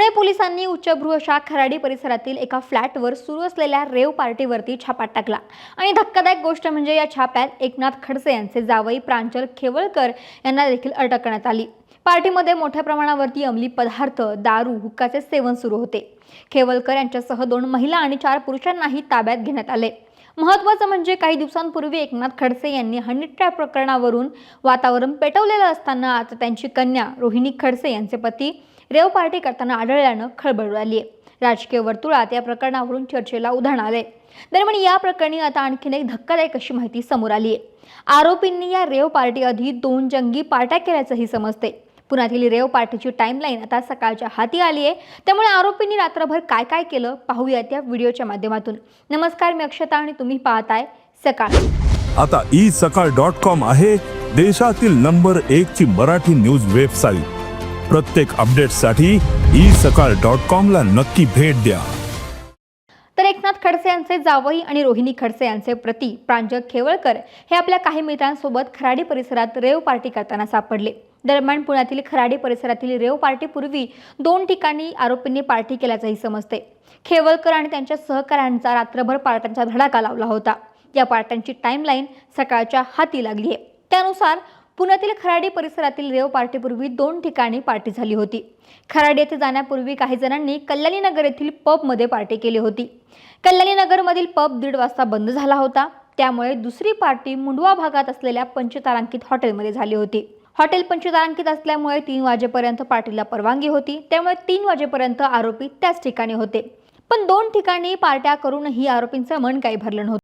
पुणे पोलिसांनी उच्चभ्रू खराडी परिसरातील एका फ्लॅटवर सुरू असलेल्या रेव पार्टीवरती छापा टाकला. आणि धक्कादायक गोष्ट म्हणजे या छाप्यात एकनाथ खडसे यांचे जावई प्रांजल खेवळकर यांना देखील अटक करण्यात आली. पार्टीमध्ये मोठ्या प्रमाणावरती अंमली पदार्थ दारू हुक्काचे सेवन सुरू होते. खेवलकर यांच्यासह दोन महिला आणि चार पुरुषांनाही ताब्यात घेण्यात आले. महत्त्वाचं म्हणजे काही दिवसांपूर्वी एकनाथ खडसे यांनी हनी ट्रॅप प्रकरणावरून वातावरण पेटवलेलं असताना आता त्यांची कन्या रोहिणी खडसे यांचे पती रेव पार्टी करताना आढळल्यानं खळबळ उडाली आहे राजकीय वर्तुळात या प्रकरणावरून चर्चेला उधाण आले दरम्यान या प्रकरणी आता आणखीन एक धक्कादायक अशी माहिती समोर आली आहे आरोपींनी या रेव पार्टी आधी दोन जंगी पार्ट्या केल्याचंही समजते पुण्यातील रेव पार्टीची टाईमलाईन आता सकाळच्या हाती आली आहे त्यामुळे आरोपींनी रात्रभर काय काय केलं पाहूया त्या व्हिडिओच्या माध्यमातून. नमस्कार मी अक्षता आणि तुम्ही पाहताय सकाळ. आता ई सकाळ डॉट कॉम आहे देशातील नंबर एक ची मराठी न्यूज वेबसाईट. प्रत्येक अपडेटसाठी ई सकाळ डॉट कॉमला नक्की भेट द्या. तर एकनाथ खडसे यांचे जावई आणि रोहिणी खडसे यांचे प्रती प्रांजक खेवळकर हे आपल्या काही मित्रांसोबत खराडी परिसरात रेव पार्टी करताना सापडले. दरम्यान पुण्यातील खराडी परिसरातील रेव पार्टीपूर्वी दोन ठिकाणी आरोपींनी पार्टी केल्याचंही समजते. खेवळकर आणि त्यांच्या सहकाऱ्यांचा रात्रभर पार्ट्यांचा धडाका लावला होता. या पार्ट्यांची टाईमलाईन सकाळच्या हाती लागली आहे. त्यानुसार पुण्यातील खराडी परिसरातील रेव पार्टीपूर्वी दोन ठिकाणी पार्टी झाली होती. खराडी येथे जाण्यापूर्वी काही जणांनी कल्याणीनगर येथील पबमध्ये पार्टी केली होती. कल्याणीनगरमधील पब दीड वाजता बंद झाला होता. त्यामुळे दुसरी पार्टी मुंडवा भागात असलेल्या पंचतारांकित हॉटेलमध्ये झाली होती. हॉटेल पंचतारांकित असल्यामुळे तीन वाजेपर्यंत पार्टीला परवानगी होती. त्यामुळे तीन वाजेपर्यंत आरोपी त्याच ठिकाणी होते. पण दोन ठिकाणी पार्ट्या करूनही आरोपींचं मन काही भरलं नव्हतं.